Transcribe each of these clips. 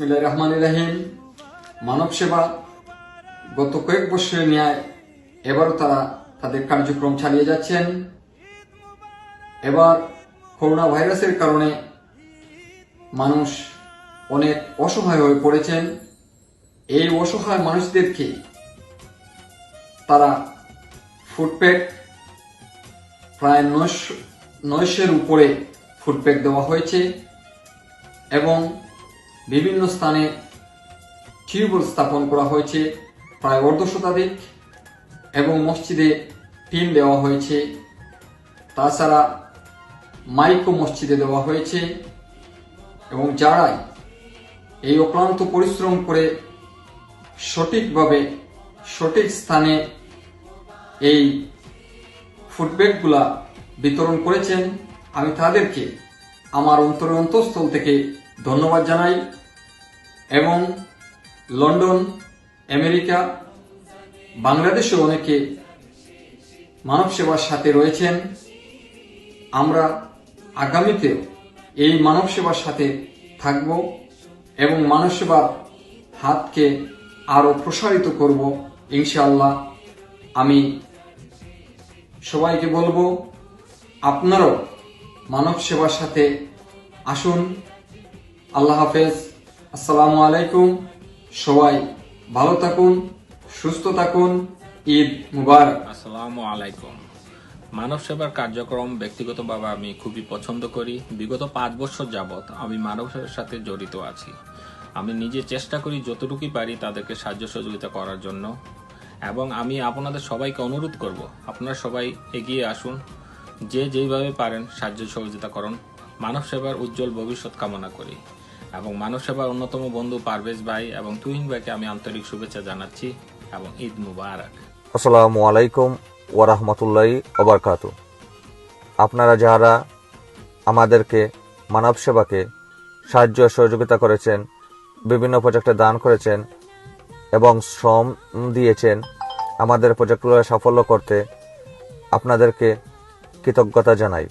বিসমিল্লাহ রহমান রাহিম মানব সেবা গত কয়েক বছরের ন্যায় এবারও তারা তাদের কার্যক্রম চালিয়ে যাচ্ছেন। এবার করোনা ভাইরাসের কারণে মানুষ অনেক অসহায় হয়ে পড়েছেন। এই অসহায় মানুষদেরকে তারা ফুডপ্যাক প্রায় নয়শো নয়শের উপরে ফুডপ্যাক দেওয়া হয়েছে এবং বিভিন্ন স্থানে টিউবওয়েল স্থাপন করা হয়েছে, প্রায় অর্ধ শতাধিক, এবং মসজিদে টিন দেওয়া হয়েছে। তাছাড়া মাইকও মসজিদে দেওয়া হয়েছে, এবং যারাই এই অক্লান্ত পরিশ্রম করে সঠিকভাবে সঠিক স্থানে এই ফুডব্যাগগুলা বিতরণ করেছেন, আমি তাদেরকে আমার অন্তরের অন্তঃস্থল থেকে ধন্যবাদ জানাই। এবং লন্ডন, আমেরিকা বাংলাদেশে অনেকে মানব সেবার সাথে রয়েছেন। আমরা আগামীতেও এই মানব সেবার সাথে থাকব এবং মানব সেবার হাতকে আরও প্রসারিত করব, ইনশাআল্লাহ। আমি সবাইকে বলব, আপনারাও মানব সেবার সাথে আসুন। আল্লাহ হাফেজ। আসসালামু আলাইকুম। সবাই ভালো থাকুন, সুস্থ থাকুন। ঈদ মুবারক। আসসালামু আলাইকুম। মানব সেবার কার্যক্রম ব্যক্তিগতভাবে আমি খুবই পছন্দ করি। বিগত পাঁচ বছর যাবৎ আমি মানব সেবার সাথে জড়িত আছি। আমি নিজে চেষ্টা করি যতটুকুই পারি তাদেরকে সাহায্য সহযোগিতা করার জন্য। এবং আমি আপনাদের সবাইকে অনুরোধ করব, আপনারা সবাই এগিয়ে আসুন। যে যেইভাবে পারেন সাহায্য সহযোগিতা করুন। মানব সেবার উজ্জ্বল ভবিষ্যৎ কামনা করি। এবং মানব সেবার অন্যতম বন্ধু পারভেজ ভাই এবং তুহিন ভাইকে আমি আন্তরিক শুভেচ্ছা জানাচ্ছি এবং ঈদ মুবারক। আসসালামু আলাইকুম ওয়ারহমতুল্লাহি ওবরকাত আপনারা যারা আমাদেরকে মানব সেবাকে সাহায্য সহযোগিতা করেছেন, বিভিন্ন প্রজেক্টে দান করেছেন এবং শ্রম দিয়েছেন, আমাদের প্রজেক্টগুলো সাফল্য করতে আপনাদেরকে কৃতজ্ঞতা জানাই।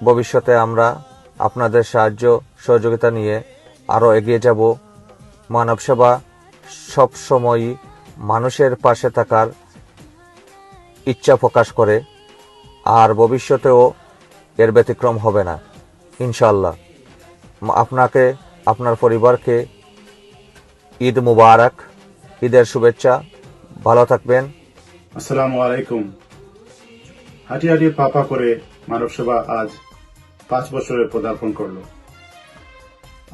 ভবিষ্যতে আমরা আপনাদের সাহায্য, সহযোগিতা নিয়ে আরও এগিয়ে যাব। মানব সেবা সবসময়ই মানুষের পাশে থাকার ইচ্ছা প্রকাশ করে, আর ভবিষ্যতেও এর ব্যতিক্রম হবে না ইনশাল্লাহ আপনাকে, আপনার পরিবারকে ঈদ মুবারক, ঈদের শুভেচ্ছা। ভালো থাকবেন। আসসালামু আলাইকুম। হাঁটি হাঁটি পাপা করে মানব সেবা আজ পাঁচ বছরে পদার্পণ করল।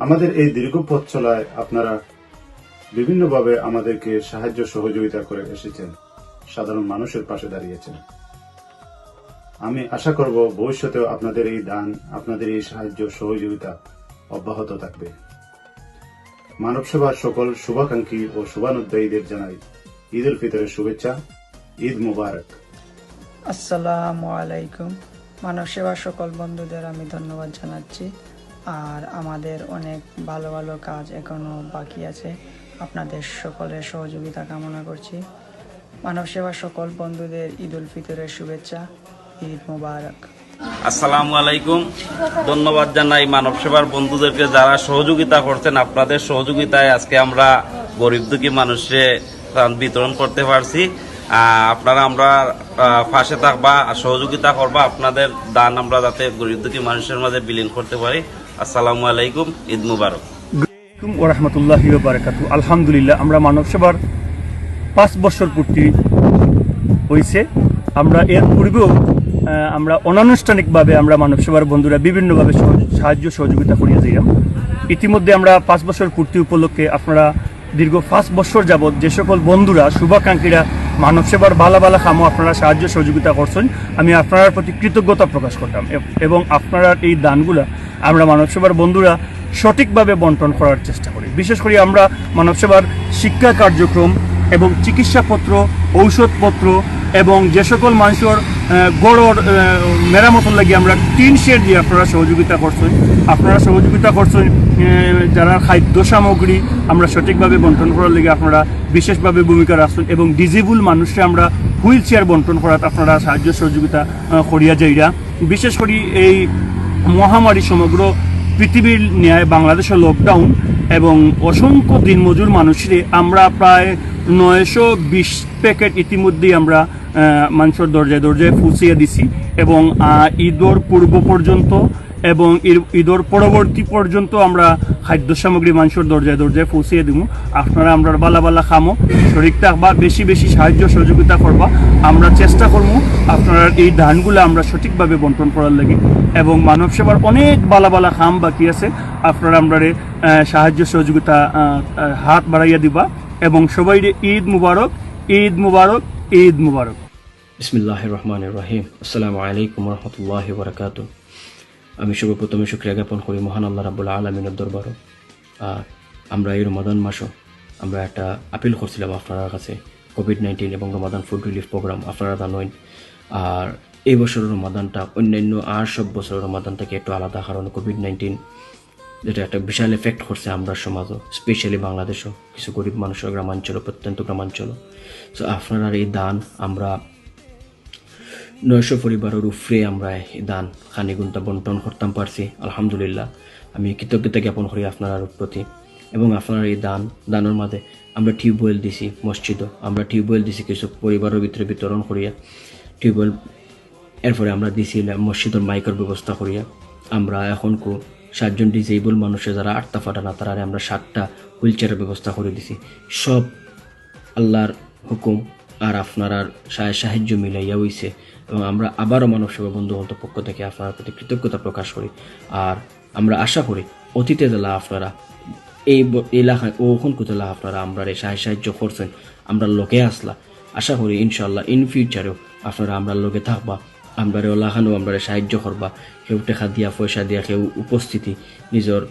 আমাদের এই দীর্ঘ পথ চলায় আপনারা বিভিন্নভাবে আমাদেরকে সাহায্য সহযোগিতা করে এসেছেন, সাধারণ মানুষের পাশে দাঁড়িয়েছেন। আমি আশা করব ভবিষ্যতেও আপনাদের এই দান, আপনাদের এই সাহায্য, সহযোগিতা অব্যাহত থাকবে। মানব সেবার সকল শুভাকাঙ্ক্ষী ও শুভানুদ্দায়ীদের জানাই ঈদ উল ফিতরের শুভেচ্ছা, ঈদ মুবারক। আসসালামু আলাইকুম। মানব সেবার সকল বন্ধুদের আমি ধন্যবাদ জানাচ্ছি। আর আমাদের অনেক ভালো ভালো কাজ এখনও বাকি আছে। আপনাদের সকলের সহযোগিতা কামনা করছি। মানব সেবার সকল বন্ধুদের ঈদ উল ফিতরের শুভেচ্ছা, ঈদ মুবারক। আসসালামু আলাইকুম। ধন্যবাদ জানাই মানব সেবার বন্ধুদেরকে যারা সহযোগিতা করছেন। আপনাদের সহযোগিতায় আজকে আমরা গরিব দুঃখী মানুষে ত্রাণ বিতরণ করতে পারছি। আপনারা আমরা পাশে থাকবা, সহযোগিতা করবা, আপনাদের দান আমরা যাতে গরিব দুঃখী মানুষের মাঝে বিলীন করতে পারি। আসসালামু আলাইকুম, ঈদ মুবারক। রহমতুল্লাহ আলহামদুলিল্লাহ, আমরা মানব সেবার পাঁচ বছর পূর্তি হয়েছে আমরা এর পূর্বেও আমরা অনানুষ্ঠানিকভাবে আমরা মানব সেবার বন্ধুরা বিভিন্নভাবে সাহায্য, সহযোগিতা করিয়া যাইলাম ইতিমধ্যে আমরা পাঁচ বছর পূর্তি উপলক্ষে আপনারা দীর্ঘ পাঁচ বছর যাবৎ যে সকল বন্ধুরা, শুভাকাঙ্ক্ষীরা মানব সেবার ভালো ভালো কামও আপনারা সাহায্য সহযোগিতা করছেন। আমি আপনার প্রতি কৃতজ্ঞতা প্রকাশ করতাম এবং আপনারা এই দানগুলা আমরা মানব সেবার বন্ধুরা সঠিকভাবে বন্টন করার চেষ্টা করি। বিশেষ করে আমরা মানব সেবার শিক্ষা কার্যক্রম এবং চিকিৎসাপত্র, ঔষধপত্র এবং যে সকল মানুষের গড়র মেরামতর লাগি আমরা টিন শেড দিয়ে আপনারা সহযোগিতা করছেন আপনারা সহযোগিতা করছেন যারা খাদ্য সামগ্রী আমরা সঠিকভাবে বন্টন করার লেগে আপনারা বিশেষভাবে ভূমিকা রাখছেন এবং ডিজেবল মানুষকে আমরা হুইল চেয়ার বন্টন করার আপনারা সাহায্য সহযোগিতা করিয়া যাইরা। বিশেষ করে এই মহামারী সমগ্র পৃথিবীর ন্যায় বাংলাদেশের লকডাউন এবং অসংখ্য দিনমজুর মানুষরে আমরা প্রায় নয়শো বিশ প্যাকেট ইতিমধ্যেই আমরা মানুষের দরজায় দরজায় ফুসিয়ে দিছি এবং ঈদর পূর্ব পর্যন্ত এবং ঈদ- ঈদর পরবর্তী পর্যন্ত আমরা খাদ্য সামগ্রী মানুষের দরজায় দরজায় পৌঁছিয়ে দিব আপনারা আমরা বালা বালা খামো। শরীর থাকবা, বেশি বেশি সাহায্য সহযোগিতা করবা। আমরা চেষ্টা করব আপনারা এই ধানগুলো আমরা সঠিকভাবে বন্টন করার লাগে। এবং মানব সেবার অনেক বালা বালা খাম বাকি আছে। আপনারা আমরা সাহায্য সহযোগিতা হাত বাড়াইয়া দিবা। এবং সবাই ঈদ মুবারক ঈদ মুবারক ঈদ মুবারক। বিসমিল্লাহ রহমান রহিম আসসালামু আলাইকুম রহমতুল্লাহ বরকাত আমি সর্বপ্রথমে শুক্রিয়া জ্ঞাপন করি মহান আল্লাহ রাবুল্লাহ আলমিনের দরবারও আমরা এই রমাদান মাসও আমরা একটা আপিল করছিলাম আপনার কাছে কোভিড নাইন্টিন এবং রমাদান ফুড রিলিফ প্রোগ্রাম আপনারা জানেন। আর এই বছরের রমাদানটা অন্যান্য আর সব বছরের রমাদান থেকে একটু আলাদা, কারণ কোভিড নাইন্টিন যেটা একটা বিশাল এফেক্ট করছে আমরা সমাজও স্পেশালি বাংলাদেশও, কিছু গরিব মানুষের গ্রামাঞ্চল, প্রত্যন্ত গ্রামাঞ্চল। সো আপনারা এই দান আমরা নয়শো পরিবারের উপরে আমরা দান খানিগুণটা বন্টন করতাম পারছি, আলহামদুলিল্লাহ। আমি কৃতজ্ঞতা জ্ঞাপন করি আপনার প্রতি। এবং আপনার এই দান, দানের মাঝে আমরা টিউবওয়েল দিছি, মসজিদও। আমরা টিউবওয়েল দিছি কিছু পরিবারের ভিতরে বিতরণ করিয়া। টিউবওয়েল, এরপরে আমরা দিছি মসজিদের মাইকের ব্যবস্থা করিয়া। আমরা এখন কো সাতজন ডিজেবল মানুষে যারা আটটা ফাটা না তারা আমরা সাতটা হুইল চেয়ারের ব্যবস্থা করে দিছি। সব আল্লাহর হুকুম আর আপনার আর সাহায্য মিলাইয়া হইছে। আমরা আবারও মানব সেবা বন্ধু বন্ধু পক্ষ থেকে আপনার প্রতি কৃতজ্ঞতা প্রকাশ করি। আর আমরা আশা করি অতীতে জেলা আপনারা এই এলাকায় ওখন কোথাও আপনারা আমরা এই সাহায্য সাহায্য করছেন, আমরা লোকে আসলা। আশা করি ইনশাল্লাহ ইন ফিউচারেও আপনারা আমরা লোকে থাকবা, আমরা ওলাখানো আমরা সাহায্য করবা। কেউ টেকা দিয়া, পয়সা দিয়া, কেউ উপস্থিতি, নিজের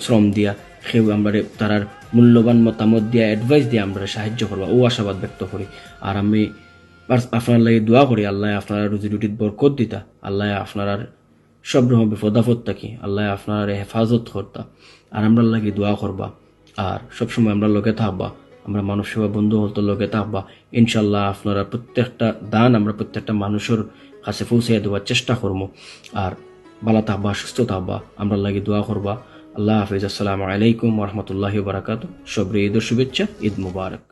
শ্রম- দিয়া, কেউ আমরা তারার মূল্যবান মতামত দিয়া অ্যাডভাইস দিয়ে আমরা সাহায্য করবা। ও আশাবাদ ব্যক্ত করি। আর আমি পার- আপনার লাগে দোয়া করি আল্লাহ আপনার রুজি রুটির বরকত দিতা আল্লাহ আপনার সব রকম বিপদাফত থাকি আল্লাহ আপনার হেফাজত করতা। আর আমরা লাগে দোয়া করবা। আর সবসময় আমরা লোকে থাকবা। আমরা মানব সেবা বন্ধু হতো লোকে থাকবা। ইনশাল্লাহ আপনারা প্রত্যেকটা দান আমরা প্রত্যেকটা মানুষের কাছে পৌঁছে দেওয়ার চেষ্টা করব আর ভালো থাকবা, সুস্থ থাকবা, আমরা লাগে দোয়া করবা। আল্লাহ হাফিজ। আসসালামু আলাইকুম রহমতুল্লাহ বারাকাত সবরে ঈদের শুভেচ্ছা, ঈদ মুবারক।